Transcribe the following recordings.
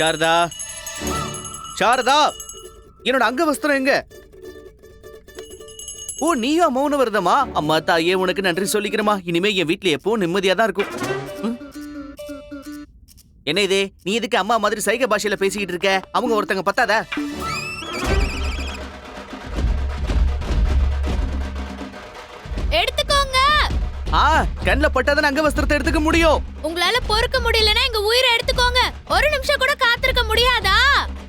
சாரதா. சாரதா என்னோட அங்க வஸ்திரம் எங்க? ஓ நீயா மௌன விரதமா அம்மா தாயே உனக்கு நன்றி சொல்லிக்கிறமா இனிமே என் வீட்டுல எப்பவும் நிம்மதியா தான் இருக்கும். என்ன இது? நீ எதுக்கு அம்மா மாதிரி சைகை பாஷையில பேசிக்கிட்டு இருக்க? அவங்க ஒருத்தங்க பத்தாதா? ஆ கண்ணுல பட்டாதான் அங்க வஸ்திரத்தை எடுத்துக்க முடியும்? உங்களால பொறுக்க முடியலன்னா எங்க உயிரை எடுத்துக்கோங்க. ஒரு நிமிஷம் கூட காத்திருக்க முடியாதா?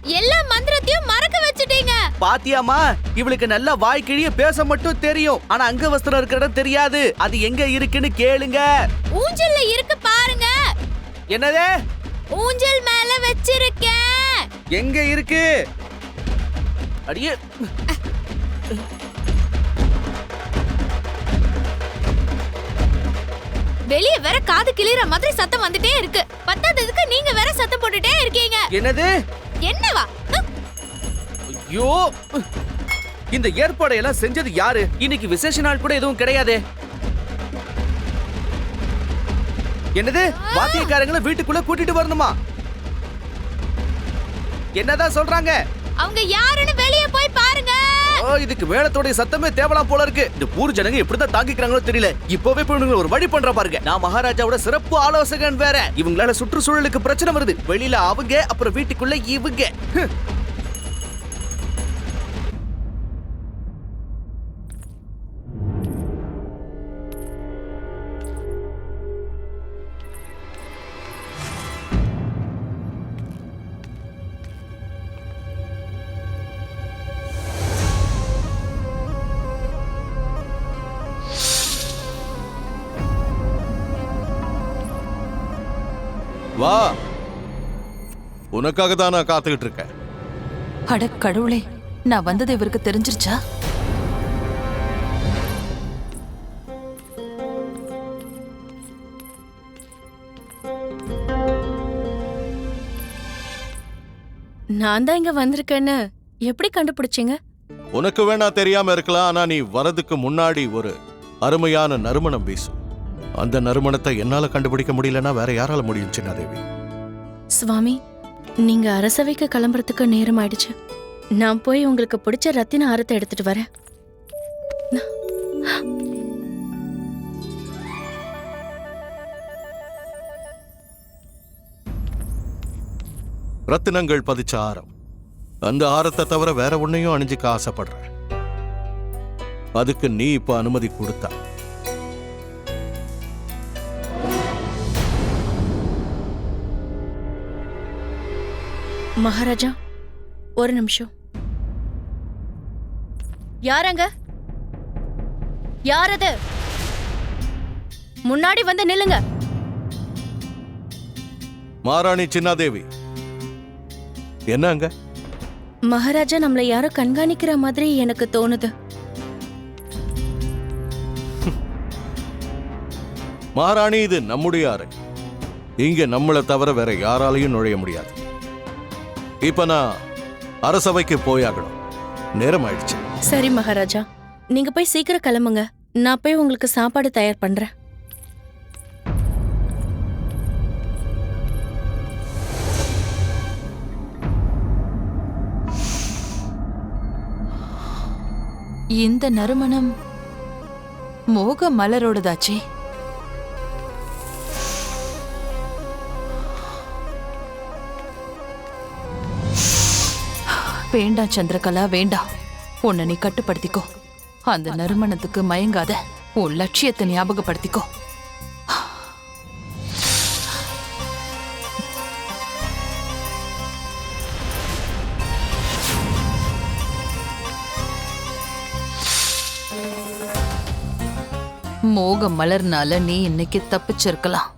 எல்லா மந்திரத்தையும் மறக்க வச்சுட்டீங்க. பாத்தியாமா இவளுக்கு நல்லா வாய் கிழிய பேச மட்டும் தெரியும். ஆனா அங்க வஸ்திரம் இருக்கிற இடம் தெரியாது. அது எங்க இருக்குன்னு கேளுங்க. ஊஞ்சல்ல இருக்கு பாருங்க. என்னதே? ஊஞ்சல் மேல வச்சிருக்கேன். எங்க இருக்கு? அடியே வெளிய வேற காது கிளிற மாதிரி சத்தம் வந்துட்டே இருக்கு. பத்தாததுக்கு நீங்க வேற சத்தம் போட்டுட்டே இருக்கீங்க. என்னது? என்னவா? ஐயோ! இந்த ஏற்பாடை எல்லாம் செஞ்சது யாரு? இன்னைக்கு விசேஷ நாள் கூட எதுவும் கிடையாதே. என்னது? வாத்தியக்காரங்களை வீட்டுக்குள்ள கூட்டிட்டு வரணுமா? என்னதான் சொல்றாங்க? அவங்க யாருன்னு வெளிய இதுக்கு மேளத்தோடைய சத்தமே தேவலாம் போல இருக்கு. இந்த ஊர் ஜனங்க எப்படிதான் தாங்கிக்கிறாங்களோ தெரியல. இப்பவே போய் ஒரு வழி பண்ற பாருங்க. நான் மகாராஜாவோட சிறப்பு ஆலோசகன் வேற. இவங்களால சுற்றுச்சூழலுக்கு பிரச்சனை வருது. வெளியில அவங்க அப்புறம் வீட்டுக்குள்ள இவங்க. வா. உனக்காக தான் நான் காத்துக்கிட்டு இருக்கேன். அட கடவுளே நான் வந்தது இவருக்கு தெரிஞ்சிருச்சா? நான் தான் இங்க வந்திருக்கேன்னு எப்படி கண்டுபிடிச்சீங்க? உனக்கு வேணா தெரியாம இருக்கலாம் ஆனா நீ வரதுக்கு முன்னாடி ஒரு அருமையான நறுமணம் வீசும் அந்த நறுமணத்தை என்னால கண்டுபிடிக்க முடியலன்னா வேற யாரால முடியும் சின்னாதேவி? சுவாமி நீங்க அரசவைக்கு கிளம்புறதுக்கு நேரம் ஆயிடுச்சு. நான் போய் உங்களுக்கு பிடிச்ச ரத்தின ஆரத்தை எடுத்துட்டு வரேன். ரத்தினங்கள் பதிச்ச ஆரம். அந்த ஆரத்தை தவிர வேற ஒன்னையும் அணிஞ்சுக்க ஆசைப்படுறேன். அதுக்கு நீ இப்ப அனுமதி கொடுத்தா. மகாராஜா ஒரு நிமிஷம். யாரங்க? யார் அது முன்னாடி வந்து நில்லுங்க. மாராணி சின்னாதேவி என்னங்க மகாராஜா நம்மள யாரோ கண்காணிக்கிற மாதிரி எனக்கு தோணுது. மாராணி இது நம்முடைய அறை. இங்க நம்மளை தவிர வேற யாராலையும் நுழைய முடியாது. இப்ப நான் அரசவைக்கு போயாகணும். நேரம் ஆயிடுச்சு சரி மகாராஜா. நீங்க போய் சீக்கிரம் கிளம்புங்க. நான் போய் உங்களுக்கு சாப்பாடு தயார் பண்றேன். இந்த நறுமணம் மோக மலரோடதாச்சே வேண்டாம் சந்திரகலா வேண்டாம் உன்னை நீ கட்டுப்படுத்திக்கோ. அந்த நறுமணத்துக்கு மயங்காத உன் லட்சியத்தை ஞாபகப்படுத்திக்கோ. மோக மலர்னால நீ இன்னைக்கு தப்பிச்சிருக்கலாம்.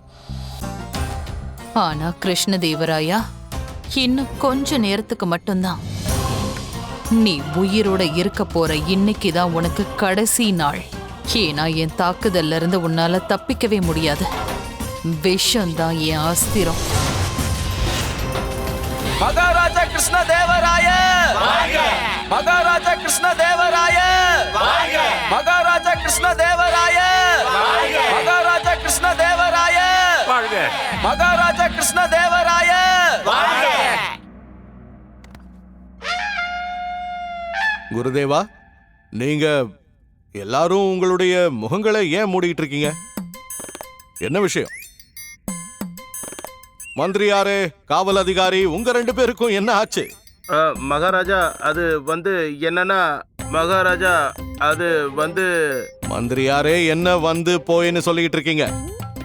ஆனா கிருஷ்ணதேவராயா இன்னும் கொஞ்ச நேரத்துக்கு மட்டும்தான். நீ உயிரோட இருக்க போற இன்னைக்கு தான் உனக்கு கடைசி நாள். ஏன்னா என் தாக்குதல்ல இருந்து உன்னால தப்பிக்கவே முடியாது. விஷம்தான் என் ஆஸ்திரம். மகாராஜா கிருஷ்ண தேவராய மகாராஜா கிருஷ்ண தேவராய மகாராஜா கிருஷ்ண தேவராய மகாராஜா கிருஷ்ண தேவராய மகாராஜா கிருஷ்ண தேவராய குருதேவா நீங்க எல்லாரும் உங்களுடைய முகங்களை ஏன் மூடிக்கிட்டு இருக்கீங்க என்ன விஷயம்? மந்திரியாரே காவல் அதிகாரி உங்க ரெண்டு பேருக்கும் என்ன ஆச்சு? மகாராஜா அது வந்து என்னன்னா மகாராஜா அது வந்து மந்திரியாரே என்ன வந்து போயின்னு சொல்லிக்கிட்டு இருக்கீங்க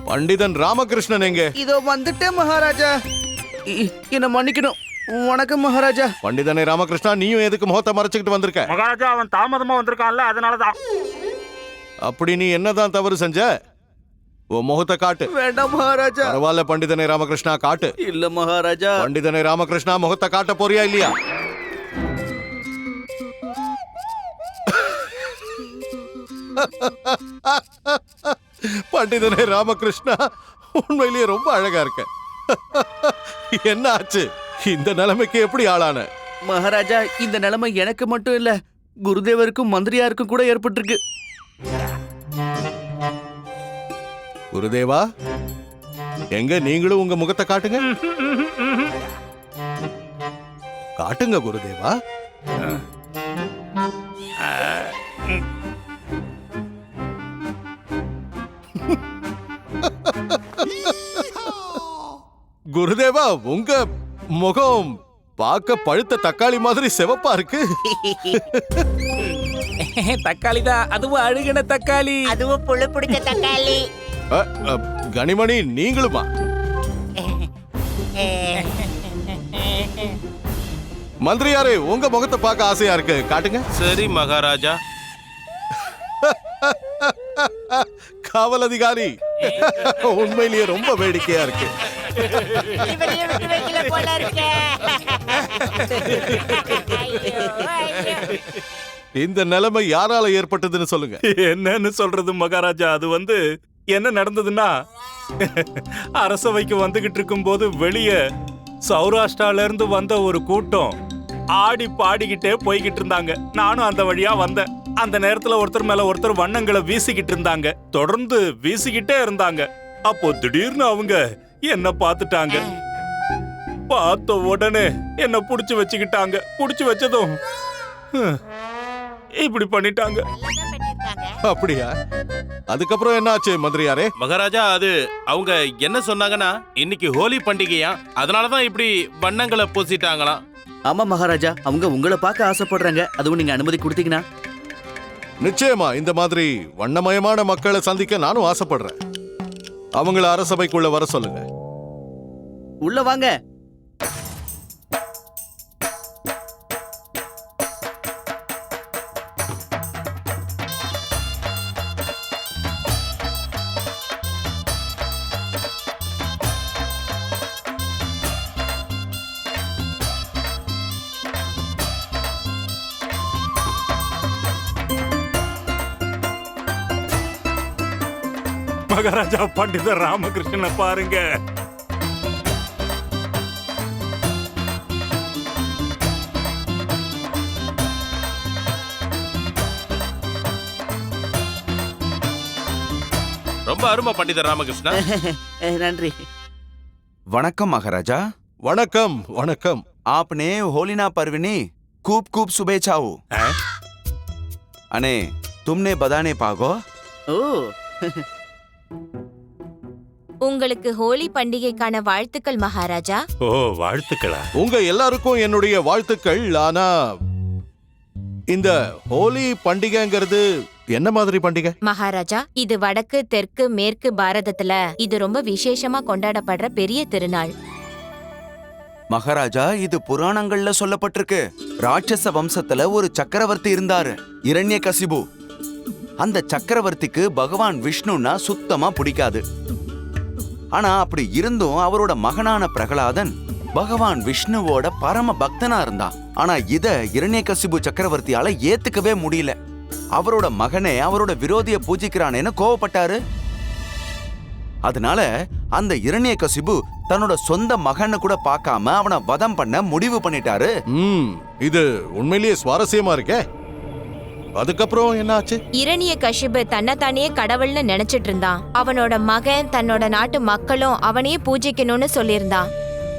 பண்டிதன் ராமகிருஷ்ணன் எங்க? இதோ வந்துட்டேன் மகாராஜா. என்ன மன்னிக்கணும். வணக்கம் மகாராஜா. பண்டிதனை ராமகிருஷ்ணா நீயும் எதுக்கு முகத்தை மறைச்சுக்கிட்டு வந்திருக்க? மகாராஜா அவன் தாமதமா வந்திருக்கான்ல அதனாலதான். அப்படி நீ என்னதான் தவறு செஞ்ச? உன் முகத்தை காட்டு. வேண்டாம் மகாராஜா. பரவாயில்ல பண்டிதனை ராமகிருஷ்ணா காட்டு. இல்ல மகாராஜா. பண்டிதனை ராமகிருஷ்ணா முகத்தை காட்ட போறியா இல்லையா? பண்டிதனை ராமகிருஷ்ணா உண்மையிலேயே ரொம்ப அழகா இருக்க. என்ன ஆச்சு? இந்த நிலைமைக்கு எப்படி ஆளான? மகாராஜா இந்த நிலைமை எனக்கு மட்டும் இல்ல குருதேவருக்கும் மந்திரியாருக்கும் கூட ஏற்பட்டிருக்கு. குருதேவா எங்க நீங்களும் உங்க முகத்தை காட்டுங்க. காட்டுங்க குருதேவா. குருதேவா உங்க முகம் பார்க்க பழுத்த தக்காளி மாதிரி சிவப்பா இருக்கு. தக்காளி தான் அதுவும் அழுகின தக்காளி. அதுவும் புழு பிடிச்ச தக்காளி. கனிமணி நீங்களுமா? மந்திரியாரே உங்க முகத்தை பார்க்க ஆசையா இருக்கு. காட்டுங்க. சரி மகாராஜா. காவல் அதிகாரி. உண்மையிலேயே ரொம்ப வேடிக்கையா இருக்கு. இவரையும் விட்டு வைக்கல போல இருக்க ஐயோ, ஐயோ. இந்த நிலைமை யாரால ஏற்பட்டதுன்னு சொல்லுங்க. என்னன்னு சொல்றது மகாராஜா அது வந்து என்ன நடந்ததுன்னா அரசவைக்கு வந்துகிட்டு இருக்கும்போது வெளியே சௌராஷ்டிரால இருந்து வந்த ஒரு கூட்டம் ஆடி பாடிக்கிட்டே போய்கிட்டு இருந்தாங்க. நானும் அந்த வழியா வந்தேன். அந்த நேரத்துல ஒருத்தர் மேல ஒருத்தர் வண்ணங்களை வீசிக்கிட்டு இருந்தாங்க. தொடர்ந்து வீசிக்கிட்டே இருந்தாங்க. அப்போ திடீர்னு அவங்க என்ன பார்த்துட்டாங்க. பார்த்த உடனே என்ன புடிச்சு வச்சுக்கிட்டாங்க. புடிச்சு வச்சதும் இப்படி பண்ணிட்டாங்க. அப்படியா? அதுக்கப்புறம் என்ன ஆச்சு மந்திரியாரே? மகாராஜா அது அவங்க என்ன சொன்னாங்கன்னா இன்னைக்கு ஹோலி பண்டிகையா? அதனாலதான் இப்படி வண்ணங்களை பூசிட்டாங்களாம். ஆமா மகாராஜா அவங்க உங்களை பார்க்க ஆசைப்படுறாங்க. அதுவும் நீங்க அனுமதி கொடுத்தீங்கன்னா. நிச்சயமா இந்த மாதிரி வண்ணமயமான மக்களை சந்திக்க நானும் ஆசைப்படுறேன். அவங்கள அரசபைக்குள்ள வர சொல்லுங்க. உள்ள வாங்க. மகாராஜா பண்டிதர் ராமகிருஷ்ணனை பாருங்க. ரொம்ப அருமை பண்டிதர் ராமகிருஷ்ணா. நன்றி. வணக்கம் மகாராஜா. வணக்கம் வணக்கம். ஆப்னே આપને હોલીના கூப் ખૂબ ખૂબ அனே தும்னே பதானே பாகோ. ஓ. உங்களுக்கு ஹோலி பண்டிகைக்கான வாழ்த்துக்கள் மகாராஜா. ஓ வாழ்த்துக்களா? உங்க எல்லாருக்கும் என்னுடைய வாழ்த்துக்கள். ஆனா இந்த ஹோலி பண்டிகைங்கிறது என்ன மாதிரி பண்டிகை? மகாராஜா இது வடக்கு தெற்கு மேற்கு பாரதத்துல இது ரொம்ப விசேஷமா கொண்டாடப்படுற பெரிய திருநாள். மகாராஜா இது புராணங்கள்ல சொல்லப்பட்டிருக்கு. ராட்சச வம்சத்துல ஒரு சக்கரவர்த்தி இருந்தாரு இரண்ய கசிபு. அந்த சக்கரவர்த்திக்கு பகவான் விஷ்ணுன்னா சுத்தமா பிடிக்காது. ஆனா அப்படி இருந்தும் அவரோட மகனான பிரகலாதன் பகவான் விஷ்ணுவோட பரம பக்தனா இருந்தான். ஆனா இத இரண்யகசிபு சக்கரவர்த்தியால ஏத்துக்கவே முடியல. அவரோட மகனே அவரோட விரோதிய பூஜிக்கிறானேன்னு கோவப்பட்டாரு. அதனால அந்த இரண்யகசிபு தன்னோட சொந்த மகன்னு கூட பார்க்காம அவனை வதம் பண்ண முடிவு பண்ணிட்டாரு. ம் இது உண்மையிலேயே சுவாரஸ்யமா இருக்கே. அதுக்கப்புறம் என்னாச்சு? இரணிய கஷிபு தன்னைத்தானே கடவுள்னு நினைச்சிட்டு இருந்தான். அவனோட மகன் தன்னோட நாட்டு மக்களும் அவனையே பூஜிக்கணும்னு சொல்லியிருந்தான்.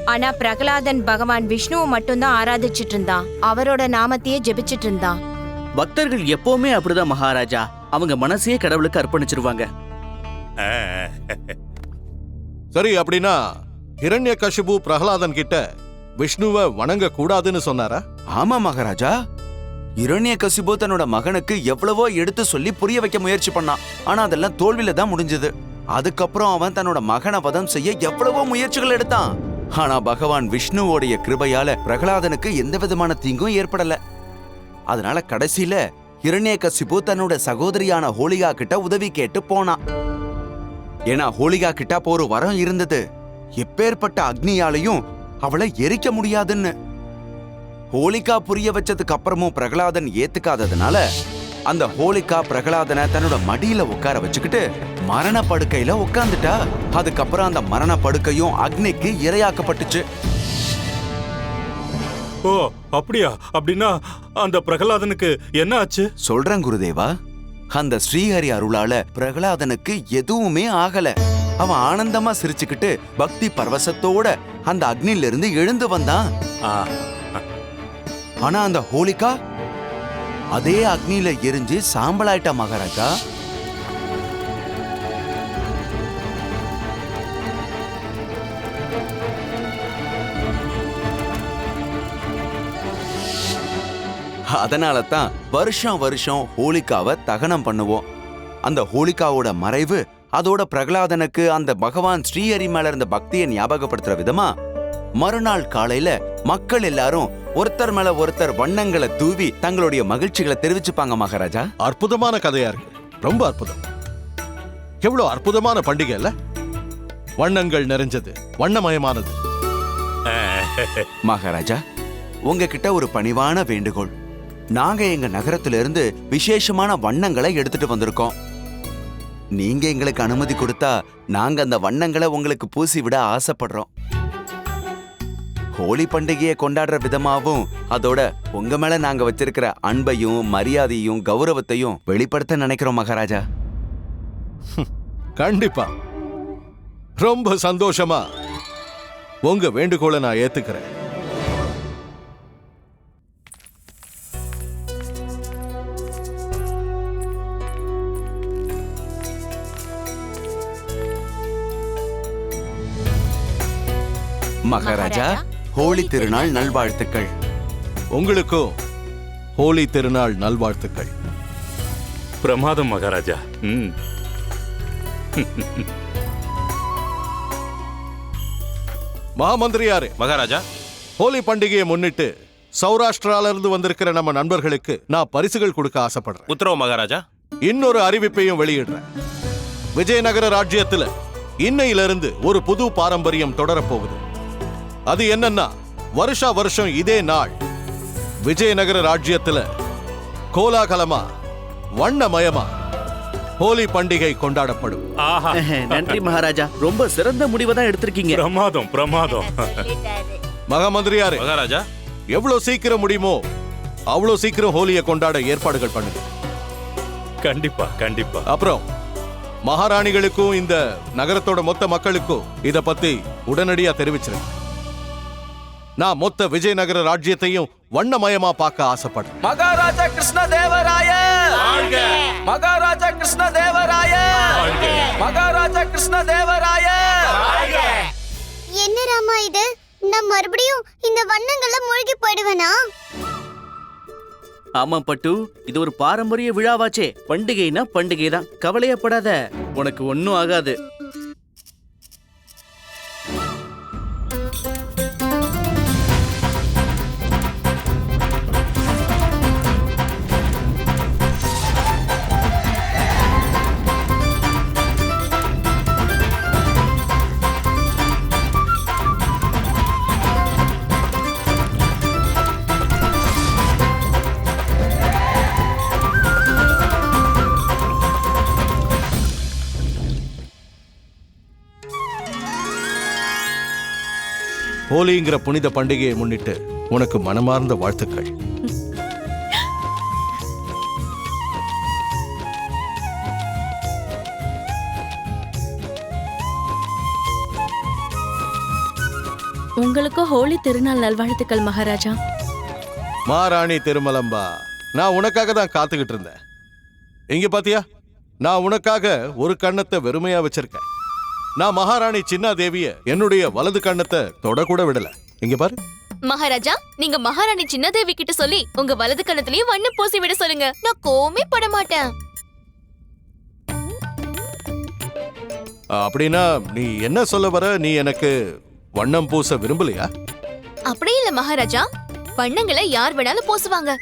ஆனா பிரகலாதன் பகவான் விஷ்ணுவை மட்டும்தான் ஆராதிச்சிட்டு இருந்தான். அவரோட நாமத்தையே ஜெபிச்சிட்டு இருந்தான். பக்தர்கள் எப்பவுமே அப்படிதான் மகாராஜா. அவங்க மனசையே கடவுளுக்கு அர்ப்பணிச்சிருவாங்க. சரி அப்படின்னா ஹிரண்ய கஷிபு பிரகலாதன் கிட்ட விஷ்ணுவை வணங்க கூடாதுன்னு சொன்னாரா? ஆமா மகாராஜா. இரணிய கசிபு தன்னோட மகனுக்கு எவ்வளவோ எடுத்து சொல்லி புரிய வைக்க முயற்சி பண்ணான். ஆனா அதெல்லாம் தோல்வியில தான் முடிஞ்சது. அதுக்கப்புறம் அவன் தன்னோட மகனை வதம் செய்ய எவ்வளவோ முயற்சிகள் எடுத்தான். ஆனா பகவான் விஷ்ணுவோடைய கிருபையால பிரகலாதனுக்கு எந்த விதமான தீங்கும் ஏற்படல. அதனால கடைசியில இரண்யகசிபு தன்னோட சகோதரியான ஹோலிகா கிட்ட உதவி கேட்டு போனான் ஏன்னா ஹோலிகா கிட்ட அப்போ ஒரு வரம் இருந்தது. எப்பேற்பட்ட அக்னியாலையும் அவளை எரிக்க முடியாதுன்னு. ஹோலிகா புரிய வச்சதுக்கு அப்புறமும் பிரகலாதன் ஏத்துக்காததுனால அந்த ஹோலிகா பிரகலாதனை தன்னோட மடியில உட்கார வச்சுக்கிட்டு மரண படுக்கையில உட்காந்துட்டா அதுக்கப்புறம் அந்த மரண படுக்கையும் அக்னிக்கு இரையாக்கப்பட்டுச்சு. ஓ அப்படியா? அப்படின்னா அந்த பிரகலாதனுக்கு என்ன ஆச்சு? சொல்றேன் குருதேவா. அந்த ஸ்ரீஹரி அருளால பிரகலாதனுக்கு எதுவுமே ஆகல. அவன் ஆனந்தமா சிரிச்சுக்கிட்டு பக்தி பரவசத்தோட அந்த அக்னில இருந்து எழுந்து வந்தான். ஆனா அந்த ஹோலிகா? அதே அக்னியில எரிஞ்சு சாம்பலாயிட்டா மகாராஜா. அதனால தான் வருஷம் வருஷம் ஹோலிகாவை தகனம் பண்ணுவோம். அந்த ஹோலிகாவோட மறைவு அதோட பிரகலாதனுக்கு அந்த பகவான் ஸ்ரீஹரி மேல இருந்த பக்தியை ஞாபகப்படுத்துற விதமா மறுநாள் காலையில மக்கள் எல்லாரும் ஒருத்தர் மேல ஒருத்தர் வண்ணங்களை தூவி தங்களுடைய மகிழ்ச்சிகளை தெரிவிச்சுப்பாங்க மகாராஜா. அற்புதமான கதையா இருக்கு. ரொம்ப அற்புதம். எவ்வளவு அற்புதமான பண்டிகை இல்ல? வண்ணங்கள் நிறைஞ்சது வண்ணமயமானது. மகாராஜா உங்ககிட்ட ஒரு பணிவான வேண்டுகோள். நாங்க எங்க நகரத்துல இருந்து விசேஷமான வண்ணங்களை எடுத்துட்டு வந்திருக்கோம். நீங்க எங்களுக்கு அனுமதி கொடுத்தா நாங்க அந்த வண்ணங்களை உங்களுக்கு பூசி விட ஆசைப்படுறோம். ஹோலி பண்டிகையை கொண்டாடுற விதமாவும் அதோட உங்க மேல நாங்க வச்சிருக்கிற அன்பையும் மரியாதையும் கௌரவத்தையும் வெளிப்படுத்த நினைக்கிறோம் மகாராஜா. கண்டிப்பா. ரொம்ப சந்தோஷமா. உங்க வேண்டுகோளை நான் ஏத்துக்கிறேன். மகாராஜா ஹோலி திருநாள் நல்வாழ்த்துக்கள். உங்களுக்கும் ஹோலி திருநாள் நல்வாழ்த்துக்கள். பிரமாதம் மகாராஜா. ம். மகாமந்திரியாரே மகாராஜா. ஹோலி பண்டிகையை முன்னிட்டு சௌராஷ்டிரால இருந்து வந்திருக்கிற நம்ம நண்பர்களுக்கு நான் பரிசுகள் கொடுக்க ஆசைப்படுறேன். உத்தரவு மகாராஜா. இன்னொரு அறிவிப்பையும் வெளியிடுறேன். விஜயநகர ராஜ்யத்துல இன்னையிலிருந்து ஒரு புது பாரம்பரியம் தொடரப்போகுது அது என்னன்னா வருஷா வருஷம் இதே நாள் விஜயநகர ராஜ்யத்துல கோலாகலமா வண்ணமயமா ஹோலி பண்டிகை கொண்டாடப்படும். ஆஹா. நன்றி மகாராஜா. ரொம்ப சிறந்த முடிவை தான் எடுத்திருக்கீங்க. பிரமாதம் பிரமாதம். மகாமந்திரியாரே மகாராஜா. எவ்வளவு சீக்கிரம் முடியுமோ அவ்வளவு சீக்கிரம் ஹோலியை கொண்டாட ஏற்பாடுகள் பண்ணுங்க. கண்டிப்பா கண்டிப்பா. அப்புறம் மகாராணிகளுக்கும் இந்த நகரத்தோட மொத்த மக்களுக்கும் இத பத்தி உடனடியா தெரிவிச்சிருங்க. நான் மொத்த விஜயநகர ராஜ்யத்தையும் வண்ணமயமா பார்க்க ஆசைப்படுறேன். மகாராஜா கிருஷ்ண தேவராய மகாராஜா கிருஷ்ண தேவராய மகாராஜா கிருஷ்ண தேவராய என்ன ராமா இது? நான் மறுபடியும் இந்த வண்ணங்கள்ல மூழ்கி போயிடுவேனா? ஆமா பட்டு இது ஒரு பாரம்பரிய விழாவாச்சே. பண்டிகைனா பண்டிகை தான் கவலையப்படாத. உனக்கு ஒன்னும் ஆகாது. ஹோலிங்கிற புனித பண்டிகையை முன்னிட்டு உனக்கு மனமார்ந்த வாழ்த்துக்கள். உங்களுக்கும் ஹோலி திருநாள் நல்வாழ்த்துக்கள் மகாராஜா. மாராணி திருமலம்பா நான் உனக்காக தான் காத்துக்கிட்டு இருந்தேன். இங்க பாத்தியா? நான் உனக்காக ஒரு கண்ணத்தை வெறுமையா வச்சிருக்கேன். நான் மகாராணி சின்னா தேவிய என்னுடைய வலது கண்ணத்தை தொடக்கூட விடல. இங்க பாரு. மகாராஜா நீங்க மகாராணி சின்னதேவி கிட்ட சொல்லி உங்க வலது கணத்துலயும் வண்ணம் பூசி விட சொல்லுங்க. நான் கோமே பட மாட்டேன். அப்படின்னா நீ என்ன சொல்ல வர? நீ எனக்கு வண்ணம் பூச விரும்பலையா? அப்படி இல்ல மகாராஜா. வண்ணங்களை யார் வேணாலும் பூசுவாங்க.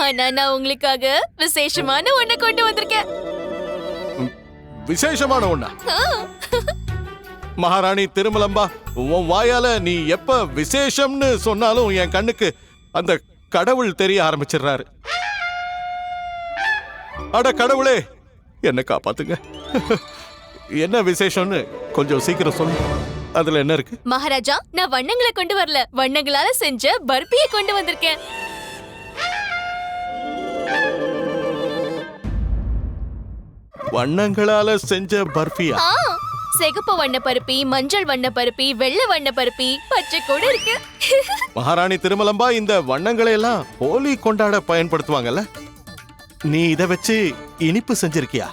ஆனா நான் உங்களுக்காக விசேஷமான ஒண்ண கொண்டு வந்திருக்கேன். விசேஷமான ஒண்ணா? மகாராணி திருமலம்பா உன் வாயால நீ எப்ப விசேஷம்னு சொன்னாலும் என் கண்ணுக்கு அந்த கடவுள் தெரிய ஆரம்பிச்சிடுறாரு. அட கடவுளே என்ன காப்பாத்துங்க. என்ன விசேஷம்னு கொஞ்சம் சீக்கிரம் சொல்லு. அதுல என்ன இருக்கு? மகாராஜா நான் வண்ணங்களை கொண்டு வரல. வண்ணங்களால செஞ்ச பர்பியை கொண்டு வந்திருக்கேன். வண்ணங்களால செஞ்ச பர்ஃபியா சிகப்பு வண்ண பருப்பி மஞ்சள் வண்ண பருப்பி வெள்ளை வண்ண பருப்பி பச்சை கூட இருக்கு. மகாராணி திருமலம்பா இந்த வண்ணங்களை எல்லாம் ஹோலி கொண்டாட பயன்படுத்துவாங்கல்ல? நீ இத வச்சு இனிப்பு செஞ்சிருக்கியா?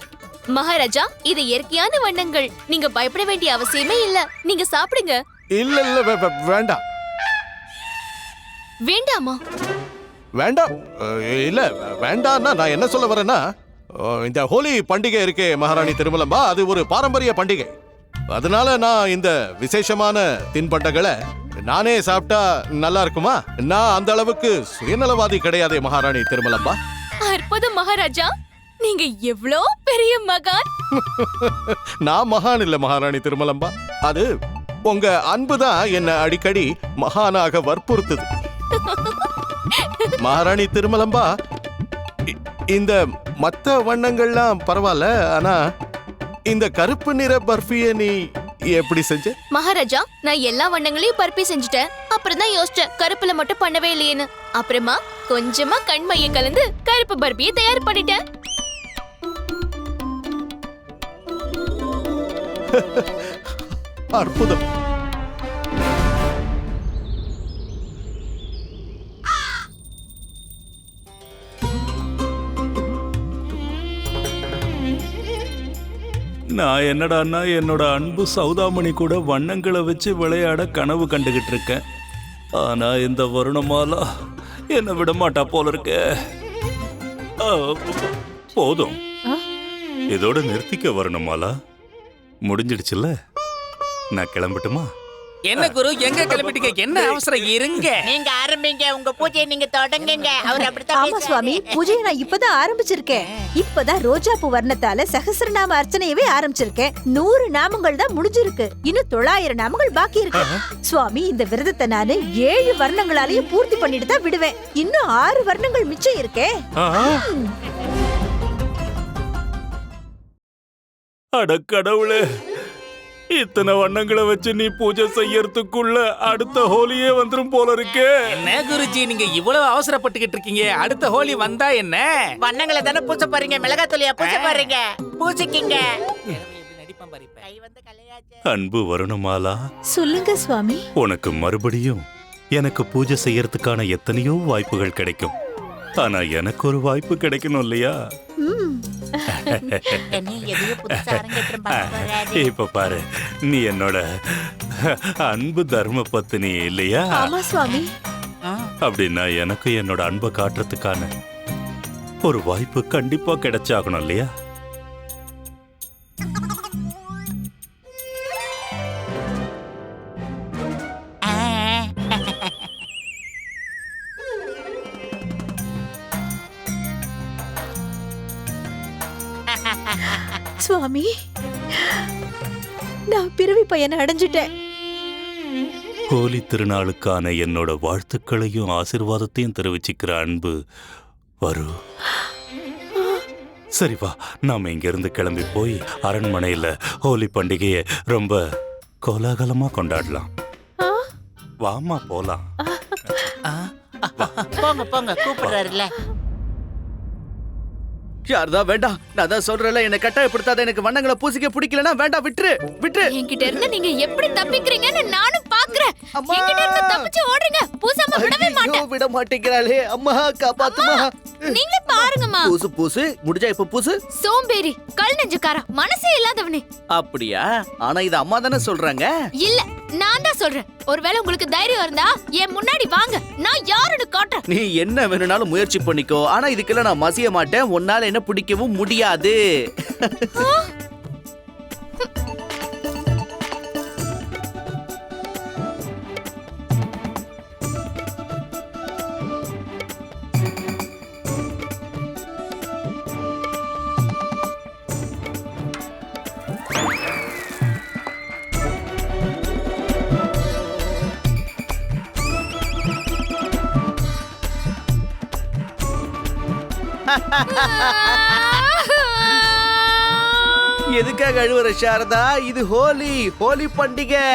மகாராஜா இது இயற்கையான வண்ணங்கள். நீங்க பயப்பட வேண்டிய அவசியமே இல்ல. நீங்க சாப்பிடுங்க. இல்ல இல்ல வேண்டாம். வேண்டாமா? வேண்டாம். இல்ல வேண்டாம்னா நான் என்ன சொல்ல வரேன்னா இந்த ஹோலி பண்டிகை இருக்கே மகாராணி திருமலம்பா. அது ஒரு பாரம்பரிய பண்டிகை. அதனால நான் இந்த விசேஷமான தின்பண்டங்களை நானே சாப்பிட்டா நல்லா இருக்குமா? நான் அந்த அளவுக்கு சுயநலவாதி கிடையாதே மகாராணி திருமலம்பா அற்புதம் மகாராஜா. நீங்க எவ்ளோ பெரிய மகான். நான் மகான் இல்ல மகாராணி திருமலம்பா அது உங்க அன்பு தான் என்ன அடிக்கடி மகானாக வற்புறுத்துது. மகாராணி திருமலம்பா இந்த மத்த வண்ணங்கள்லாம் பரவாயில்ல ஆனா இந்த கருப்பு நிற பர்ஃபிய நீ எப்படி செஞ்ச? மகாராஜா நான் எல்லா வண்ணங்களையும் பருப்பி செஞ்சுட்டேன். அப்புறம் தான் யோசிச்சேன் கருப்புல மட்டும் பண்ணவே இல்லையேன்னு. அப்புறமா கொஞ்சமா கண்மைய கலந்து கருப்பு பர்பியை தயார் பண்ணிட்டேன். அற்புதம். நான் என்னடான்னா என்னோட அன்பு சௌதாமணி கூட வண்ணங்களை வச்சு விளையாட கனவு கண்டுகிட்டு இருக்கேன். ஆனா இந்த வருணமாலா என்னை விட மாட்டா போல இருக்கே. போதும். இதோட நிறுத்திக்க வரணுமாலா. முடிஞ்சிடுச்சுல்ல? நான் கிளம்பட்டுமா? என்ன குரு? எங்க கிளம்பிட்டீங்க? என்ன அவசரம்? இருங்க. நீங்க ஆரம்பிங்க. உங்க பூஜையை நீங்க தொடங்குங்க. அவர் அப்படித்தான் ஆமா. சுவாமி. பூஜையை நான் இப்பதான் ஆரம்பிச்சிருக்கேன். இப்பதான் ரோஜா பூ வர்ணத்தால சகசிரநாம அர்ச்சனையவே ஆரம்பிச்சிருக்கேன். நூறு நாமங்கள் தான் முடிஞ்சிருக்கு. இன்னும் தொள்ளாயிரம் நாமங்கள் பாக்கி இருக்கு. சுவாமி இந்த விரதத்தை நானு ஏழு வர்ணங்களாலையும் பூர்த்தி பண்ணிட்டு தான் விடுவேன். இன்னும் ஆறு வர்ணங்கள் மிச்சம் இருக்கே. அட கடவுளே. இத்தனை வண்ணங்களை வச்சு நீ பூஜை செய்யறதுக்குள்ள அடுத்த ஹோலியே வந்துரும் போல இருக்கே. என்ன குருஜி நீங்க இவ்வளவு அவசரப்பட்டுக்கிட்டு இருக்கீங்க? அடுத்த ஹோலி வந்தா என்ன? வண்ணங்களை தானே பூச போறீங்க மிளகாத்தூளியா பூச போறீங்க பூசிக்கிங்க கை வந்து கலையாச்சு அன்பு வருணமாலா. சொல்லுங்க சுவாமி. உனக்கு மறுபடியும் எனக்கு பூஜை செய்யறதுக்கான எத்தனையோ வாய்ப்புகள் கிடைக்கும். ஆனா எனக்கு ஒரு வாய்ப்பு கிடைக்கணும் இல்லையா? ம். என்ன எதையும் புதுசா அரங்கேற்றம் பண்ண போறாரு இப்ப பாரு நீ என்னோட அன்பு தர்ம பத்தினி இல்லையா? ஆமா சுவாமி. அப்படின்னா எனக்கு என்னோட அன்பை காட்டுறதுக்கான ஒரு வாய்ப்பு கண்டிப்பா கிடைச்சாகணும் இல்லையா? சுவாமி நான் பிறவி பையனை அடைஞ்சிட்டேன். ஹோலி திருநாளுக்கான என்னோட வாழ்த்துக்களையும் ஆசீர்வாதத்தையும் தெரிவிச்சுக்கிற அன்பு வரு. சரி வா நாம இங்கிருந்து கிளம்பி போய் அரண்மனையில ஹோலி பண்டிகையை ரொம்ப கோலாகலமா கொண்டாடலாம். வாமா போலாம். போங்க போங்க கூப்பிடுறாருல்ல. யார்தான் வேண்டாம் நான் தான் சொல்றேன்ல என்ன கட்டாயப்படுத்தாத எனக்கு வண்ணங்களை பூசிக்க பிடிக்கலனா வேண்டாம் விட்டுரு விட்டுரு. என்கிட்ட இருந்து நீங்க எப்படி தப்பிக்கிறீங்கன்னு நானும் பாக்குறேன். என்கிட்ட இருந்து தப்பிச்சு ஓடுறீங்க. பூசாம விடவே மாட்டேன். விட மாட்டேங்கிறாளே. அம்மா காப்பாத்துமா. நீங்களே பாருங்கம்மா. பூசு பூசு. முடிஞ்சா இப்ப பூசு. சோம்பேறி கல் நெஞ்சுக்காரா மனசே இல்லாதவனே. அப்படியா? ஆனா இது அம்மா தானே சொல்றாங்க? இல்ல நான் தான் சொல்றேன். ஒருவேளை உங்களுக்கு தைரியம் இருந்தா என் முன்னாடி வாங்க. நான் யாருன்னு காட்டுறேன். நீ என்ன வேணும்னாலும் முயற்சி பண்ணிக்கோ. ஆனா இதுக்கெல்லாம் நான் மசிய மாட்டேன். உன்னால என்ன பிடிக்கவும் முடியாது. எதுக்காக அழுவுற சாரதா? இது ஹோலி ஹோலி பண்டிகை.